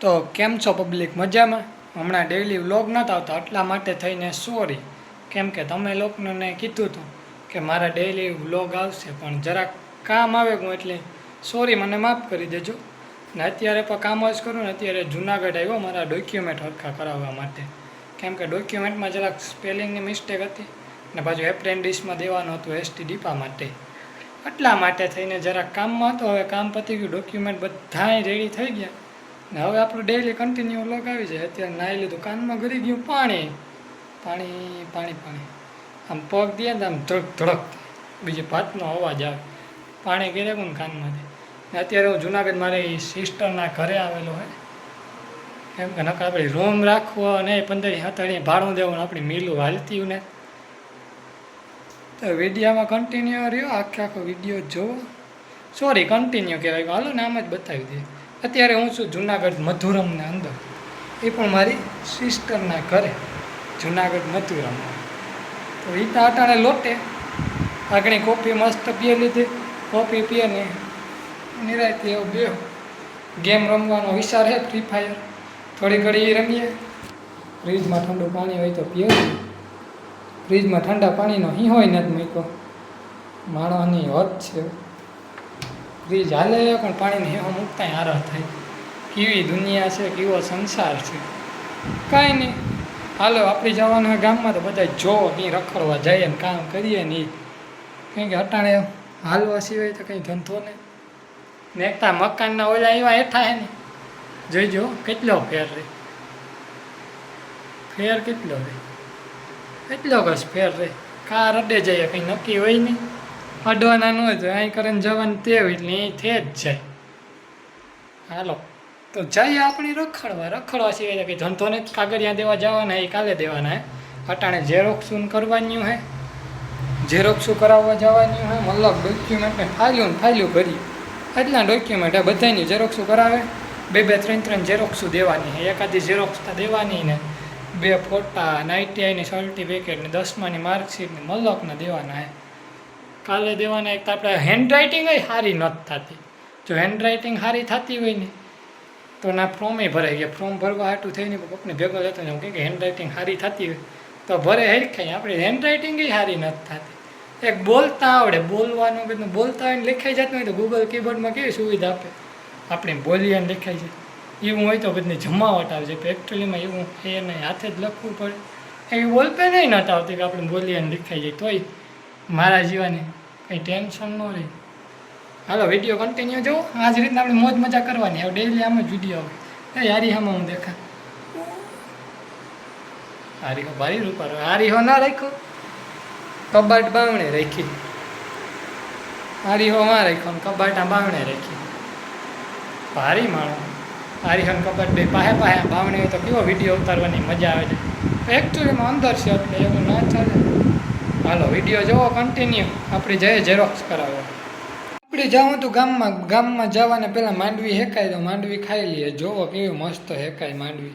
તો કેમ છો પબ્લિક મજામાં? હમણાં ડેઈલી વ્લોગ નહોતા આવતા, એટલા માટે થઈને સોરી કેમ કે તમે લોકોને કીધું હતું કે મારા ડેઈલી વ્લોગ આવશે, પણ જરાક કામ આવે હું એટલે સોરી મને માફ કરી દેજો. ને અત્યારે પણ કામ જ કરું ને અત્યારે જુનાગઢ આવ્યો મારા ડોક્યુમેન્ટ હરખા કરાવવા માટે. કેમ કે ડોક્યુમેન્ટમાં જરાક સ્પેલિંગની મિસ્ટેક હતી ને પાછું એપ્રેન્ટિસમાં દેવાનું હતું એસટી ડીપા માટે. એટલા માટે થઈને જરાક કામમાં હતો, હવે કામ પતી ગયું ડોક્યુમેન્ટ બધાય રેડી થઈ ગયા. ને હવે આપણું ડેઈલી કન્ટિન્યુ લોક આવી જાય અત્યારે નાહી લીધું, કાનમાં ઘરી ગયું પાણી. પાણી પાણી પાણી. આમ પગ દે ને આમ ધડક ધડક. બીજી ભાતનો અવાજ આવે. પાણી ગીરે પણ કાનમાંથી? ને અત્યારે હું જુનાગઢ મારી સિસ્ટરના ઘરે આવેલો હોય કેમ કે નકર આપણે રૂમ રાખવો ને પંદર સત્તર ભાડું દેવું આપણી મિલું હાલતી ને. તો વિડીયોમાં કન્ટિન્યુ રહ્યો. આખે આખો વીડિયો જોવો. સોરી કન્ટિન્યુ કહેવાય. હાલો ને આમ જ બતાવી દઈએ. અત્યારે હું છું જુનાગઢ મધુરમના અંદર. એ પણ મારી સિસ્ટરના ઘરે, જુનાગઢ મધુરમમાં. તો એ અટાણે લોટે. આગળ કોફી મસ્ત પીએ લીધી. કોફી પીએ ને નિરાયતી એવો બે ગેમ રમવાનો વિચાર છે ફ્રી ફાયર થોડી ઘડી એ રમીએ. ફ્રીજમાં ઠંડુ પાણી હોય તો પીએ. ફ્રીજમાં ઠંડા પાણીનો હીં હોય નથી મૂક્યો. માણસની હોત છે. ફ્રીજ હાલે પણ પાણીની હેવા મૂકતા હારા થાય. કેવી દુનિયા છે, કેવો સંસાર છે. કાંઈ નહીં. હાલો, આપણે જવાનું ગામમાં તો બધા જો કંઈ રખડવા જઈએ ને કામ કરીએ ને એ કંઈ કે અટાણે હાલવા સિવાય તો કંઈ ધંધો નહીં. ને એકતા મકાનના ઓલા એવા હેઠા હે ને. જોઈજો, કેટલો ફેર રે. ફેર કેટલો રે. કેટલો કશ ફેર રે. કાર અડે જઈએ કંઈ નક્કી હોય નહીં. અડવાના ન હોય અહીં કરીને જવાનું તે એટલે એ થે જ જાય. હાલો, તો જઈએ આપણે રખડવા. રખડવા સિવાય કે ધંધોને ધંધો ને કાગળિયા દેવા જવાના, એ કાલે દેવાના, હે? અટાણે ઝેરોક્ષું કરવાનું હે? ઝેરોક્ષું કરાવવા જવાનું હે? મતલબ ડોક્યુમેન્ટને ને ફાલ્યું ભરી. એટલા ડોક્યુમેન્ટ હે બધાની ઝેરોક્ષું કરાવે? બે બે, ત્રણ ત્રણ ઝેરોક્ષું દેવાની હે? એકાદી ઝેરોક્ષ દેવાની ને બે ફોટા આઈટીઆઈની સર્ટિફિકેટ ને દસમાની માર્કશીટ ને મલકને દેવાના હે? કાલે દેવાના એક તો આપણે હેન્ડરાઇટિંગ સારી નથી થતી. જો હેન્ડરાઇટિંગ સારી થતી હોય ને, તો ના ફોર્મે ભરાઈ ગયા. ફોર્મ ભરવા હાટું થઈને પપ્પાને ભેગો લેતો ને હું કે હેન્ડરાઇટિંગ સારી થતી હોય, તો ભરે હરખાઈ આપણે હેન્ડરાઇટિંગ સારી નથી થતી. એક બોલતા આવડે. બોલવાનું બધું બોલતા હોય ને લખાઈ જતું હોય તો ગૂગલ કીબોર્ડમાં કેવી સુવિધા આપે? આપણે બોલીએ અને લખાઈ જાય. એવું હોય તો બધી જમાવટ આવે. છે એકચ્યુઅલીમાં એવું એ નહીં હાથે જ લખવું પડે. એવી બોલપે નહીં નથી આવતી કે આપણે બોલીએ અને લખાઈ જાય. તોય મારા જીવાની કંઈ ટેન્શન ન રહે. હાલો વીડિયો કન્ટિન્યુ જો આ જ રીતના આપણે મોજ મજા કરવાની. હવે ડેઈલી આમ જ વીડિયો આવે. એ હારી હામાં હું દેખા હારી હો, ભારી રૂપારો હારી હો ના રાખ્યો? કબાટ બાવણે રાખી. હારી હો માં રાખ્યો ને આ બાવણે રાખી. ભારી માણો. હારી હન કબાટ બે પાહે પાહે. બાવણે તો કેવો વીડિયો ઉતારવાની? મજા આવે છે. એકચ્યુઅલીમાં અંદર છે એટલે એવું ના ચાલે. હાલો, વીડિયો જોવો કન્ટિન્યુ આપણે જઈએ ઝેરોક્સ કરાવો. આપણે જાઉં હતું ગામમાં ગામમાં જવાને પહેલાં માંડવી હેકાય તો માંડવી ખાઈ લઈએ. જોવો કેવી મસ્ત હેકાય માંડવી.